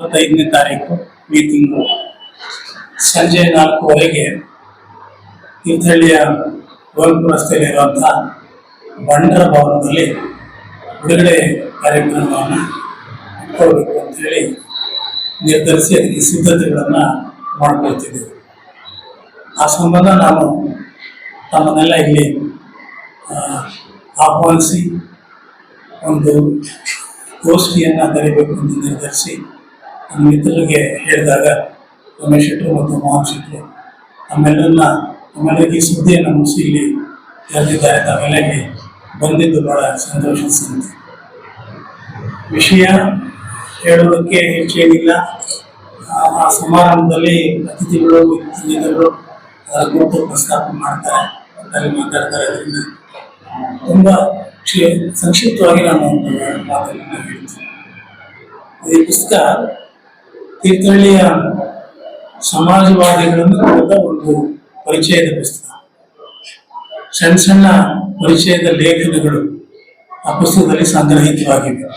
ಇಪ್ಪತ್ತೈದನೇ ತಾರೀಕು ಈ ತಿಂಗಳು. ಸಂಜೆ ನಾಲ್ಕುವರೆಗೆ ತೀರ್ಥಹಳ್ಳಿಯ ಗೋಲ್ಪು ರಸ್ತೆಯಲ್ಲಿರುವಂಥ ಬಂಡರ ಭವನದಲ್ಲಿ ಬಿಡುಗಡೆ ಕಾರ್ಯಕ್ರಮವನ್ನು ಇಟ್ಕೊಳ್ಬೇಕು ಅಂತೇಳಿ ನಿರ್ಧರಿಸಿ ಅದಕ್ಕೆ ಸಿದ್ಧತೆಗಳನ್ನು ಮಾಡ್ಕೊಳ್ತಿದ್ದೆವು ಆ ಸಂಬಂಧ ನಾನು ತಮ್ಮನ್ನೆಲ್ಲ ಇಲ್ಲಿ ಆಹ್ವಾನಿಸಿ ಒಂದು ಗೋಷ್ಠಿಯನ್ನು ಕರಿಬೇಕು ಅಂತ ನಿರ್ಧರಿಸಿ ಮಿತ್ರರಿಗೆ ಹೇಳಿದಾಗ ರಮೇಶ್ ಶೆಟ್ಟರು ಮತ್ತು ಮೋಹನ್ ಶೆಟ್ಟರು ನಮ್ಮೆಲ್ಲರನ್ನ, ನಮ್ಮೆಲ್ಲರಿಗೆ ಸುದ್ದಿಯನ್ನು ಮುಗಿಸಿ ಇಲ್ಲಿ ಕರೆದಿದ್ದಾರೆ ತಾವೆಲ್ಲ ಇಲ್ಲಿ ಬಂದಿದ್ದು ಬಹಳ ಸಂತೋಷ ಸಂತೆ ವಿಷಯ ಹೇಳೋದಕ್ಕೆ ಹೆಚ್ಚೇನಿಲ್ಲ ಆ- ಸಮಾರಂಭದಲ್ಲಿ ಅತಿಥಿಗಳು ಅತಿಥಿಗಳು ಅದರ ಕುರಿತು ಪ್ರಸ್ತಾಪ ಮಾಡ್ತಾರೆ ಅಲ್ಲಿ ಮಾತಾಡ್ತಾರೆ. ಅದರಿಂದ ತುಂಬ ಕ್ಷೇ- ಸಂಕ್ಷಿಪ್ತವಾಗಿ ನಾನು ಮಾತನ್ನು ಹೇಳ್ತೀನಿ. ಈ ಪುಸ್ತಕ ತೀರ್ಥಹಳ್ಳಿಯ ಸಮಾಜವಾದಿಗಳನ್ನು ಕುರಿತ ಒಂದು ಪರಿಚಯದ ಪುಸ್ತಕ. ಸಣ್ಣ ಸಣ್ಣ ಪರಿಚಯದ ಲೇಖನಗಳು ಆ ಪುಸ್ತಕದಲ್ಲಿ ಸಂಗ್ರಹಿತವಾಗಿವೆ.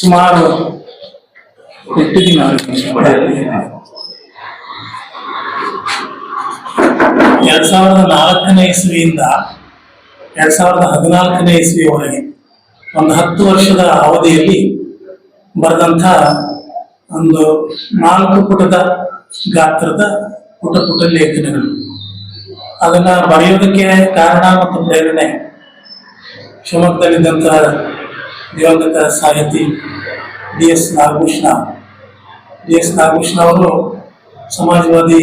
ಸುಮಾರು ಎಂಟು ದಿನ ಎರಡ್ ಸಾವಿರದ ನಾಲ್ಕನೇ ಇಸ್ವಿಯಿಂದ ಎರಡ್ ಸಾವಿರದ ಹದಿನಾಲ್ಕನೇ ಇಸ್ವಿಯವರೆಗೆ ಒಂದು ಹತ್ತು ವರ್ಷದ ಅವಧಿಯಲ್ಲಿ ಬರೆದಂಥ ಒಂದು ನಾಲ್ಕು ಪುಟದ ಗಾತ್ರದ ಪುಟ ಪುಟ ಲೇಖನಗಳು. ಅದನ್ನ ಬರೆಯೋದಕ್ಕೆ ಕಾರಣ ಮತ್ತು ಪ್ರೇರಣೆ ಶಿವಮೊಗ್ಗದಲ್ಲಿದ್ದಂತಹ ದಿವಂಗತ ಸಾಹಿತಿ D S Nagabhushana. D S Nagabhushana ಅವರು ಸಮಾಜವಾದಿ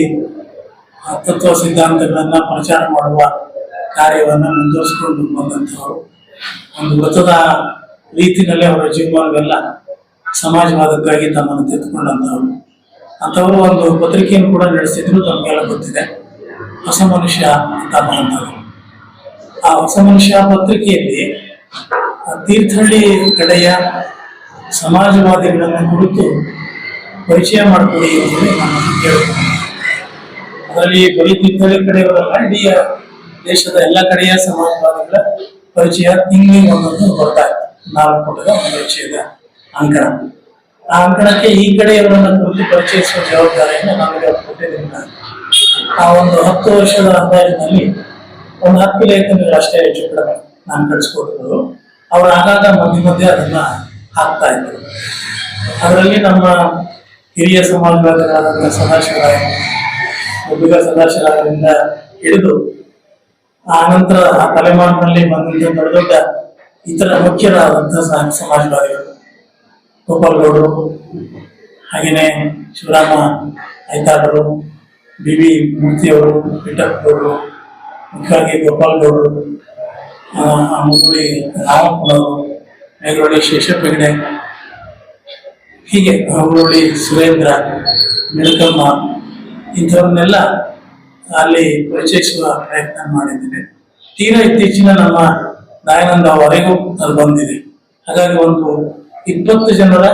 ತತ್ವ ಸಿದ್ಧಾಂತಗಳನ್ನ ಪ್ರಚಾರ ಮಾಡುವ ಕಾರ್ಯವನ್ನು ಮುಂದುವರಿಸಿಕೊಂಡು ಬಂದಂಥವರು. ಒಂದು ವೃತ್ತದ ರೀತಿಯಲ್ಲಿ ಅವರ ಜೀವನವೆಲ್ಲ ಸಮಾಜವಾದಕ್ಕಾಗಿ ತಮ್ಮನ್ನು ತೆಗೆದುಕೊಂಡಂಥವ್ರು. ಅಂಥವರು ಒಂದು ಪತ್ರಿಕೆಯನ್ನು ಕೂಡ ನಡೆಸಿದ್ರು ತಮಗೆಲ್ಲ ಗೊತ್ತಿದೆ. ಹೊಸ ಮನುಷ್ಯ ಅಂತ ಅನ್ನುವಂಥದ್ದು ಆ ಹೊಸ ಮನುಷ್ಯ ಪತ್ರಿಕೆಯಲ್ಲಿ ತೀರ್ಥಹಳ್ಳಿ ಕಡೆಯ ಸಮಾಜವಾದಿಗಳನ್ನು ಕುರಿತು ಪರಿಚಯ ಮಾಡಿಕೊಡಿ ಅಂತೇಳಿ ನಾನು ಕೇಳ್ತೀನಿ. ಅದರಲ್ಲಿ ಬರೀ ತೀರ್ಥಹಳ್ಳಿ ಕಡೆಯವರಲ್ಲ, ಇಡೀ ದೇಶದ ಎಲ್ಲ ಕಡೆಯ ಸಮಾಜವಾದಿಗಳ ಪರಿಚಯ ತಿಂಗಳಿಗೆ ಒಂದೊಂದು ಬರ್ತಾ ಇತ್ತು. ನಾಲ್ಕು ಪುಟದ ಪರಿಚಯದ ಅಂಕಣ. ಆ ಅಂಕಣಕ್ಕೆ ಈ ಕಡೆಯವರನ್ನ ಕುರಿತು ಪರಿಚಯಿಸುವ ಜವಾಬ್ದಾರಿಯನ್ನು ನಮಗೆ ಕೊಟ್ಟಿದ್ದರಿಂದ. ಆ ಒಂದು ಹತ್ತು ವರ್ಷದ ಅಂದಾಜಿನಲ್ಲಿ ಒಂದು ಹತ್ತು ಲೇಖನಗಳು ಅಷ್ಟೇ ಹೆಚ್ಚು ಕಡಿಮೆ ನಾನು ಕಳಿಸ್ಕೊಟ್ಟಿದ್ರು ಅವರು ಆಗಾಗ ಮಧ್ಯ ಮಧ್ಯೆ ಅದನ್ನ ಹಾಕ್ತಾ ಇದ್ರು. ಅದರಲ್ಲಿ ನಮ್ಮ ಹಿರಿಯ ಸಮಾಜವಾದಿಗಳಾದಂಥ ಸದಾಶಿವರಾಯ ಒಬ್ಬಿಗ ಸದಾಶಿವರಾಯರಿಂದ ಹಿಡಿದು ಆ ನಂತರ ಆ ತಲೆಮಾರಿನಲ್ಲಿ ಬಂದಂಥ ದೊಡ್ಡ ದೊಡ್ಡ ಇತರ ಮುಖ್ಯರಾದಂತಹ ಸಮಾಜವಾದಿಗಳು. ಗೋಪಾಲ್ ಗೌಡರು ಹಾಗೆಯೇ ಶಿವರಾಮ ಐತಾಳರು ಬಿ ವಿ ಮೂರ್ತಿಯವರು ಗೌಡರು ಮುಖ್ಯವಾಗಿ ಆ, ಮುಗುಳಿ ರಾಮಪ್ಪನವರು ಮೇಘರೊಳ್ಳಿ ಶೇಷಪ್ಪ ಹೆಗಡೆ ಹೀಗೆ ಮುಗುಳಿ ಸುರೇಂದ್ರ ಮಿಳಕಮ್ಮ ಇಂಥವನ್ನೆಲ್ಲ ಅಲ್ಲಿ ಪರಿಚಯಿಸುವ ಪ್ರಯತ್ನ ಮಾಡಿದ್ದೇನೆ. ತೀರಾ ಇತ್ತೀಚಿನ ನಮ್ಮ ದಯಾನಂದವರೆಗೂ ಅದು ಬಂದಿದೆ. ಹಾಗಾಗಿ ಒಂದು ಇಪ್ಪತ್ತು ಜನರ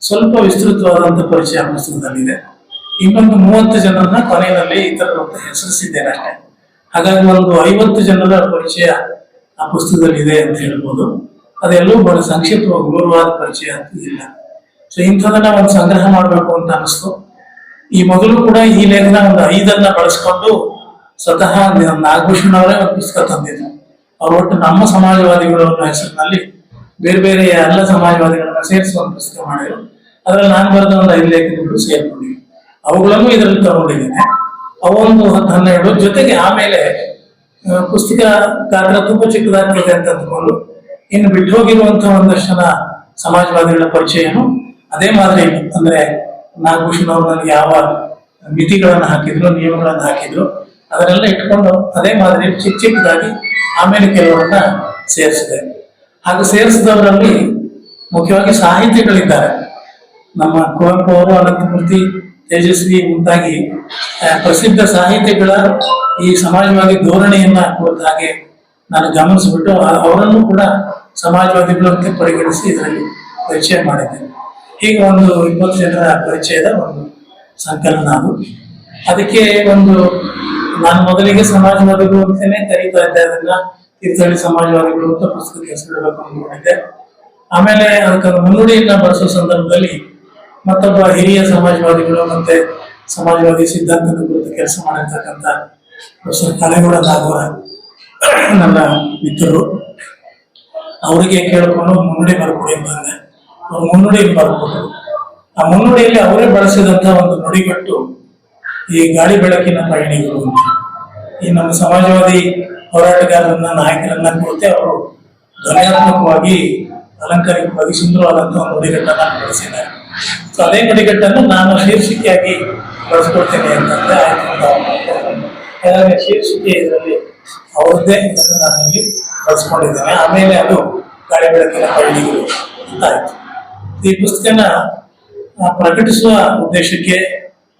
ಸ್ವಲ್ಪ ವಿಸ್ತೃತವಾದಂಥ ಪರಿಚಯ ಪುಸ್ತಕದಲ್ಲಿದೆ ಇನ್ನೊಂದು ಮೂವತ್ತು ಜನರನ್ನ ಕೊನೆಯಲ್ಲಿ ಇತರರ ಅಂತ ಹೆಸರಿಸಿದ್ದೇನೆ ಅಷ್ಟೇ. ಹಾಗಾಗಿ ಒಂದು ಐವತ್ತು ಜನರ ಪರಿಚಯ ಆ ಪುಸ್ತಕದಲ್ಲಿದೆ ಅಂತ ಹೇಳ್ಬೋದು. ಅದೆಲ್ಲೂ ಬಹಳ ಸಂಕ್ಷಿಪ್ತವಾಗಿ ಗೌರವಾದ ಪರಿಚಯ ಅಂತ ಇಲ್ಲ. ಸೊ ಇಂಥದನ್ನ ಒಂದು ಸಂಗ್ರಹ ಮಾಡಬೇಕು ಅಂತ ಅನಿಸ್ತು. ಈ ಮೊದಲು ಕೂಡ ಈ ಲೇಖನ ಒಂದು ಐದನ್ನ ಬಳಸ್ಕೊಂಡು ಸ್ವತಃ ನಾಗಭೂಷಣ ಅವರೇ ಒಂದು ಪುಸ್ತಕ ತಂದಿದ್ರು. ಅವ್ರು ಒಟ್ಟು ನಮ್ಮ ಸಮಾಜವಾದಿಗಳು ಹೆಸರಿನಲ್ಲಿ ಬೇರೆ ಬೇರೆ ಎಲ್ಲ ಸಮಾಜವಾದಿಗಳನ್ನ ಸೇರಿಸಿ ಒಂದು ಪುಸ್ತಕ ಮಾಡಿದ್ರು. ಅದ್ರಲ್ಲಿ ನಾನು ಬರೆದ ಒಂದು ಐದು ಲೇಖನಗಳು ಸೇರ್ಕೊಂಡಿವೆ ಅವುಗಳನ್ನು ಇದರಲ್ಲಿ ತಗೊಂಡಿದ್ದೇನೆ. ಅವೊಂದು ಹತ್ತು ಹನ್ನೆರಡು ಜೊತೆಗೆ ಆಮೇಲೆ ಪುಸ್ತಕ ಗಾತ್ರ ತುಂಬಾ ಚಿಕ್ಕದಾಗ್ತದೆ ಅಂತ ಅಂದ್ಕೊಂಡು ಇನ್ನು ಬಿಟ್ಟು ಹೋಗಿರುವಂತಹ ಒಂದಷ್ಟು ಜನ ಸಮಾಜವಾದಿಗಳ ಪರಿಚಯನು ಅದೇ ಮಾದರಿ ಅಂದ್ರೆ ನಾಗಭೂಷಣ್ ಅವರು ನನಗೆ ಯಾವ ಮಿತಿಗಳನ್ನು ಹಾಕಿದ್ರು, ನಿಯಮಗಳನ್ನು ಹಾಕಿದ್ರು, ಅದನ್ನೆಲ್ಲ ಇಟ್ಕೊಂಡು ಅದೇ ಮಾದರಿ ಚಿಕ್ಕ ಚಿಕ್ಕದಾಗಿ ಆಮೇಲೆ ಕೆಲವರನ್ನ ಸೇರಿಸಿದೆ. ಹಾಗೂ ಸೇರಿಸಿದವರಲ್ಲಿ ಮುಖ್ಯವಾಗಿ ಸಾಹಿತಿಗಳಿದ್ದಾರೆ. ನಮ್ಮ ಕುವೆಂಪು ಅವರು, ಅನಂತಮೂರ್ತಿ, ತೇಜಸ್ವಿ ಮುಂತಾಗಿ ಪ್ರಸಿದ್ಧ ಸಾಹಿತಿಗಳ ಈ ಸಮಾಜವಾದಿ ಧೋರಣೆಯನ್ನ ಹಾಕುವಂತ ಹಾಗೆ ನಾನು ಗಮನಿಸಿಬಿಟ್ಟು ಅವರನ್ನು ಕೂಡ ಸಮಾಜವಾದಿಗಳು ಅಂತ ಪರಿಗಣಿಸಿ ಇದರಲ್ಲಿ ಪರಿಚಯ ಮಾಡಿದ್ದೇನೆ. ಹೀಗೆ ಒಂದು ಇಪ್ಪತ್ತು ಜನರ ಪರಿಚಯದ ಒಂದು ಸಂಕಲನ ಅದು ಅದಕ್ಕೆ ಒಂದು, ನಾನು ಮೊದಲಿಗೆ ಸಮಾಜವಾದಿಗಳು ಅಂತಾನೆ ಕರೀತಾ ಇದ್ದೆ, ಅದನ್ನ ತೀರ್ಥಹಳ್ಳಿ ಸಮಾಜವಾದಿಗಳು ಅಂತ ಪುಸ್ತಕ ಹೆಸರಿಡಬೇಕು ಅಂದ್ಕೊಂಡಿದ್ದೆ ಆಮೇಲೆ ಅದಕ್ಕೆ ಮುನ್ನುಡಿಯನ್ನ ಬಳಸೋ ಸಂದರ್ಭದಲ್ಲಿ ಮತ್ತೊಬ್ಬ ಹಿರಿಯ ಸಮಾಜವಾದಿಗಳು ಮತ್ತೆ ಸಮಾಜವಾದಿ ಸಿದ್ಧಾಂತದ ಕುರಿತು ಕೆಲಸ ಮಾಡಿರ್ತಕ್ಕಂಥ ಪ್ರೊಫೆಸರ್ ಕಲೆಗೌಡ ನಾಗವರ ನನ್ನ ಮಿತ್ರರು. ಅವರಿಗೆ ಕೇಳಿಕೊಂಡು ಮುನ್ನುಡಿ ಬರ್ಕೊಡಿ ಅಂತಂದೆ ಅವ್ರು ಮುನ್ನುಡಿ ಬರ್ಕೊಟ್ರು ಆ ಮುನ್ನುಡಿಯಲ್ಲಿ ಅವರೇ ಬಳಸಿದಂತಹ ಒಂದು ನುಡಿಗಟ್ಟು ಈ ಗಾಳಿ ಬೆಳಕಿನ ಪಯಣಿಗಳು ಅಂತ. ಈ ನಮ್ಮ ಸಮಾಜವಾದಿ ಹೋರಾಟಗಾರರನ್ನ, ನಾಯಕರನ್ನ ಕುರಿತೆ ಅವರು ಧ್ವನ್ಯಾತ್ಮಕವಾಗಿ ಅಲಂಕಾರಿಕವಾಗಿ ಸುಂದರವಾದಂತಹ ಒಂದು ನುಡಿಗಟ್ಟನ್ನ ಬಳಸಿದ್ದಾರೆ. ಸೊ ಅದೇ ನುಡಿಗಟ್ಟನ್ನು ನಾನು ಶೀರ್ಷಿಕೆಯಾಗಿ ಬಳಸ್ಕೊಳ್ತೇನೆ ಅಂತಂದ್ರೆ ಆಯ್ತು ಶೀರ್ಷಿಕೆ ಇದರಲ್ಲಿ ಅವ್ರದ್ದೇ ನಾನು ಇಲ್ಲಿ ಬಳಸ್ಕೊಂಡಿದ್ದೇನೆ. ಆಮೇಲೆ ಅದು ಗಾಳಿ ಬೆಳಕಿನ ಪಯಣಿಗಳು ಅಂತ ಆಯ್ತು. ಈ ಪುಸ್ತಕನ ಪ್ರಕಟಿಸುವ ಉದ್ದೇಶಕ್ಕೆ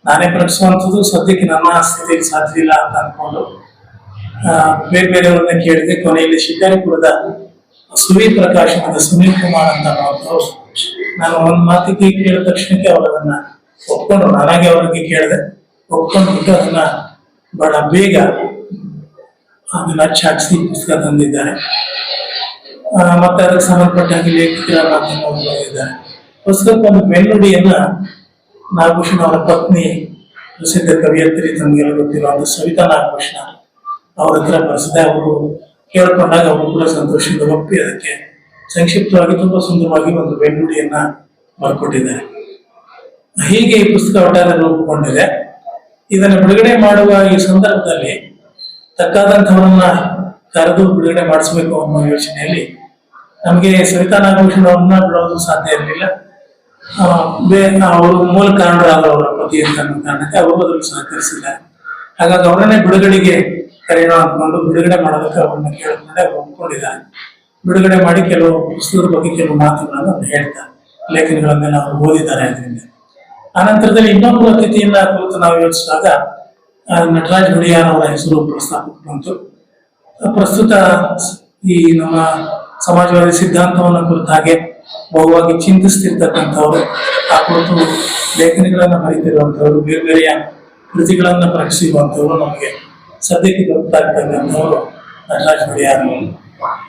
ನಾನೇ ಪ್ರಕಟಿಸುವಂಥದ್ದು. ಸದ್ಯಕ್ಕೆ ನನ್ನ ಸ್ಥಿತಿಗೆ ಸಾಧ್ಯ ಇಲ್ಲ ಅಂತ ಅಂದ್ಕೊಂಡು ಬೇರೆ ಬೇರೆಯವ್ರನ್ನ ಕೇಳಿದೆ. ಕೊನೆಯಲ್ಲಿ ಶಿಕಾರಿಪುರದ ಸುವಿ ಪ್ರಕಾಶನದ ಸುನೀಲ್ ಕುಮಾರ್ ಅಂತ ಅವರು ನಾನು ಒಂದು ಮಾತಿಗೆ ಕೇಳಿದ ತಕ್ಷಣಕ್ಕೆ ಅವರು ಅದನ್ನ ಒಪ್ಕೊಂಡು ನನಗೆ ಅವರಿಗೆ ಕೇಳಿದೆ. ಒಪ್ಕೊಂಡು ಬಿಟ್ಟು ಅದನ್ನ ಬಹಳ ಬೇಗ ಅದನ್ನ ಅಚ್ಚಾಕ್ಸಿ ಪುಸ್ತಕ ತಂದಿದ್ದಾರೆ. ಮತ್ತೆ ಅದಕ್ಕೆ ಸಂಬಂಧಪಟ್ಟ ಹಾಗೆ ಲೇಖಕರ ಮಾಧ್ಯಮ ಬರೆದಿದ್ದಾರೆ. ಪುಸ್ತಕಕ್ಕೆ ಒಂದು ಬೆನ್ನುಡಿಯನ್ನ ನಾಗಭೂಷಣ ಅವರ ಪತ್ನಿ ಪ್ರಸಿದ್ಧ ಕವಿಯತ್ರಿ ತಮಗೆಲ್ಲ ಗೊತ್ತಿರುವಂತ ಸವಿತಾ ನಾಗಭೂಷಣ ಅವ್ರ ಹತ್ರ ಬರೆಸಿದೆ. ಅವರು ಕೇಳ್ಕೊಂಡಾಗ ಅವರು ಕೂಡ ಸಂತೋಷದಿಂದ ಒಪ್ಪಿ ಅದಕ್ಕೆ ಸಂಕ್ಷಿಪ್ತವಾಗಿ ತುಂಬಾ ಸುಂದರವಾಗಿ ಒಂದು ಬೆನ್ನುಡಿಯನ್ನ ಬರ್ಕೊಟ್ಟಿದ್ದಾರೆ. ಹೀಗೆ ಈ ಪುಸ್ತಕ ಒಟ್ಟಾರೆ ರೂಪುಗೊಂಡಿದೆ. ಇದನ್ನು ಬಿಡುಗಡೆ ಮಾಡುವ ಈ ಸಂದರ್ಭದಲ್ಲಿ ತಕ್ಕಾದಂಥವರನ್ನ ಕರೆದು ಬಿಡುಗಡೆ ಮಾಡಿಸ್ಬೇಕು ಅನ್ನೋ ಯೋಚನೆಯಲ್ಲಿ ನಮಗೆ ಸವಿತಾ ನಾಗಭೂಷಣ ಅವ್ರನ್ನ ಬಿಡೋದು ಸಾಧ್ಯ ಇರಲಿಲ್ಲ. ಅವರು ಮೂಲ ಕಾರಣರಾದವರ ಪತಿ ಅಂತ ಕಾರಣಕ್ಕೆ ಅವರು ಅದನ್ನು ಸಹಕರಿಸಿಲ್ಲ. ಹಾಗಾಗಿ ಅವರನ್ನೇ ಬಿಡುಗಡೆಗೆ ಕರೆಯೋಣ ಅಂದ್ಕೊಂಡು ಬಿಡುಗಡೆ ಮಾಡೋದಕ್ಕೆ ಅವ್ರನ್ನ ಕೇಳಿದ್ಮೇಲೆ ಅವ್ರು ಒಪ್ಕೊಂಡಿದ್ದಾರೆ ಬಿಡುಗಡೆ ಮಾಡಿ ಕೆಲವು ಪುಸ್ತಕದ ಬಗ್ಗೆ ಕೆಲವು ಮಾತುಗಳನ್ನು ಅವ್ರು ಹೇಳ್ತಾರೆ ಲೇಖನಗಳನ್ನೆಲ್ಲ ಅವರು ಓದಿದ್ದಾರೆ ಅದರಿಂದ. ಆನಂತರದಲ್ಲಿ ಇನ್ನೊಬ್ಬ ಅತಿಥಿಯನ್ನ ಕುರಿತು ನಾವು ಯೋಚಿಸಿದಾಗ ನಟರಾಜ್ ಗುಡಿಯಾರ್ ಅವರ ಹೆಸರು ಪ್ರಸ್ತಾಪಕ್ಕೆ ಬಂತು. ಪ್ರಸ್ತುತ ಈ ನಮ್ಮ ಸಮಾಜವಾದಿ ಸಿದ್ಧಾಂತವನ್ನು ಕುರಿತ ಹಾಗೆ ಬಹುವಾಗಿ ಚಿಂತಿಸ್ತಿರ್ತಕ್ಕಂಥವ್ರು ಆ ಕುರಿತು ಲೇಖನಗಳನ್ನ ಬರೀತಿರುವಂಥವ್ರು, ಬೇರೆ ಬೇರೆಯ ಕೃತಿಗಳನ್ನ ಪ್ರಕಟಿಸಿರುವಂಥವ್ರು ನಮಗೆ ಸದ್ಯಕ್ಕೆ ಬರ್ತಾ ಇರ್ತಕ್ಕಂಥವ್ರು ನಟರಾಜ್.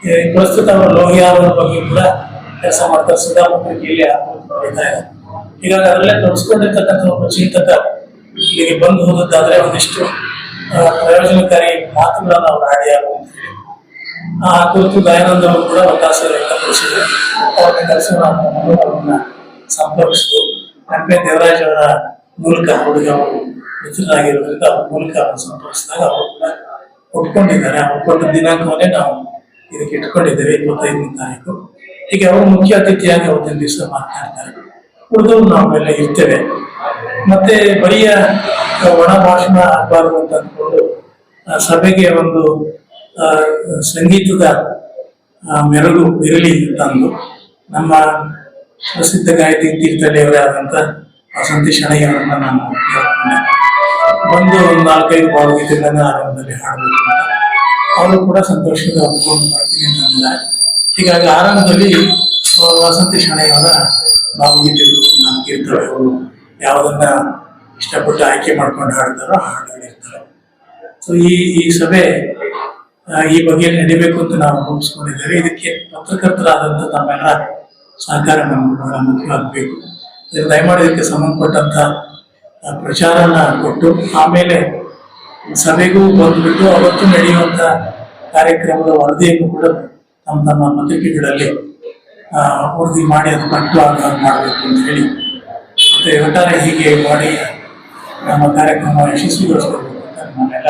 ಈ ಪ್ರಸ್ತುತ ಅವರು ಲೋಹಿಯಾರ್ ಅವರ ಬಗ್ಗೆ ಕೂಡ ಕೆಲಸ ಮಾಡ್ತಾರೆ ಸುಧಾ ನೋಡ್ತಾ ಇದ್ದಾರೆ ಹೀಗಾಗಿ ಅದರಲ್ಲೇ ತೊಡಸ್ಕೊಂಡಿರ್ತಕ್ಕಂಥ ಒಬ್ಬ ಚಿಂತಕ. ಇಲ್ಲಿಗೆ ಬಂದು ಹೋದದ್ದಾದ್ರೆ ಒಂದಿಷ್ಟು ಪ್ರಯೋಜನಕಾರಿ ಮಾತುಗಳನ್ನು ಅವರು ಹೇಳಿ ಆ ಕುರಿತು ದಯಾನಂದ ಅವರು ಕೂಡ ಅವಕಾಶ ವ್ಯಕ್ತಪಡಿಸಿದ್ರು. ಅವ್ರನ್ನ ಮಾಡಿಕೊಂಡು ಅವ್ರನ್ನ ಸಂಪರ್ಕಿಸಿದ್ರು ಎಂ ದೇವರಾಜ್ ಅವರ ಮೂಲಕ ಹುಡುಗ ಅವರು ಮಿತ್ರರಾಗಿರೋದ್ರಿಂದ ಅವ್ರ ಮೂಲಕ ಅವ್ರನ್ನ ಸಂಪರ್ಕಿಸಿದಾಗ ಅವರು ಕೂಡ ಒಪ್ಕೊಂಡಿದ್ದಾರೆ. ಒಪ್ಪಂದ ದಿನಾಂಕವನ್ನೇ ನಾವು ಇದಕ್ಕೆ ಇಟ್ಕೊಂಡಿದ್ದೇವೆ, ಇಪ್ಪತ್ತೈದನೇ ತಾರೀಕು. ಹೀಗೆ ಅವರು ಮುಖ್ಯ ಅತಿಥಿಯಾಗಿ ಅವತ್ತಿನ ದಿವಸ ಮಾತನಾಡ್ತಾರೆ. ಉಳಿದವರು ನಾವೆಲ್ಲ ಇರ್ತೇವೆ. ಮತ್ತೆ ಬರಿಯ ಒಣ ಭಾಷಣ ಆಗ್ಬಾರ್ದು ಅಂತ ಅಂದ್ಕೊಂಡು ಸಭೆಗೆ ಒಂದು ಸಂಗೀತದ ಮೆರಗು ಇರಲಿ ಅಂತಂದು ನಮ್ಮ ಪ್ರಸಿದ್ಧ ಗಾಯಕಿ ತೀರ್ಥಳ್ಳಿಯವರೇ ಆದಂತ ವಸಂತಿ ಶಣಯ್ಯವರನ್ನ ನಾನು ಕೇಳ್ಕೊಂಡೆ ಒಂದು ನಾಲ್ಕೈದು ಭಾವಗೀತೆಗಳನ್ನ ಆರಂಭದಲ್ಲಿ ಹಾಡಬೇಕು ಅಂತ. ಅವರು ಕೂಡ ಸಂತೋಷದ ಒಪ್ಕೊಂಡು ಮಾಡ್ತೀನಿ ಅಂತ ಅಂದಿದ್ದಾರೆ ಹೀಗಾಗಿ ಆರಂಭದಲ್ಲಿ ವಸಂತಿ ಶಣಯ್ಯವರ ಭಾವಗೀತೆಗಳು ನಾನು ಕೀರ್ತನೆಗಳು ಯಾವುದನ್ನ ಇಷ್ಟಪಟ್ಟು ಆಯ್ಕೆ ಮಾಡ್ಕೊಂಡು ಹಾಡ್ತಾರೋ ಹಾಡುಗಳಿರ್ತಾರೆ. ಸೊ ಈ ಈ ಸಭೆ ಈ ಬಗ್ಗೆ ನಡಿಬೇಕು ಅಂತ ನಾವು ರೂಪಿಸ್ಕೊಂಡಿದ್ದೇವೆ. ಇದಕ್ಕೆ ಪತ್ರಕರ್ತರಾದಂತ ತಮ್ಮೆಲ್ಲ ಸಹಕಾರ ನಮ್ಮ ಮುಖ್ಯವಾಗಬೇಕು ದಯಮಾಡಿ ಇದಕ್ಕೆ ಸಂಬಂಧಪಟ್ಟಂತ ಆ, ಪ್ರಚಾರನ ಕೊಟ್ಟು ಆಮೇಲೆ ಸಭೆಗೂ ಬಂದ್ಬಿಟ್ಟು ಅವತ್ತು ನಡೆಯುವಂತ ಕಾರ್ಯಕ್ರಮದ ವರದಿಯನ್ನು ಕೂಡ ತಮ್ಮ ತಮ್ಮ ಪತ್ರಿಕೆಗಳಲ್ಲಿ ವರದಿ ಮಾಡಿ ಅದು ಕಟ್ಟುವಾಗ ಮಾಡಬೇಕು ಅಂತ ಹೇಳಿ. ಮತ್ತೆ ಒಟ್ಟಾರೆ ಹೀಗೆ ಮಾಡಿ ನಮ್ಮ ಕಾರ್ಯಕ್ರಮ ಯಶಸ್ವಿಗೊಳಿಸಬೇಕು ಅಂತ ನಮ್ಮೆಲ್ಲ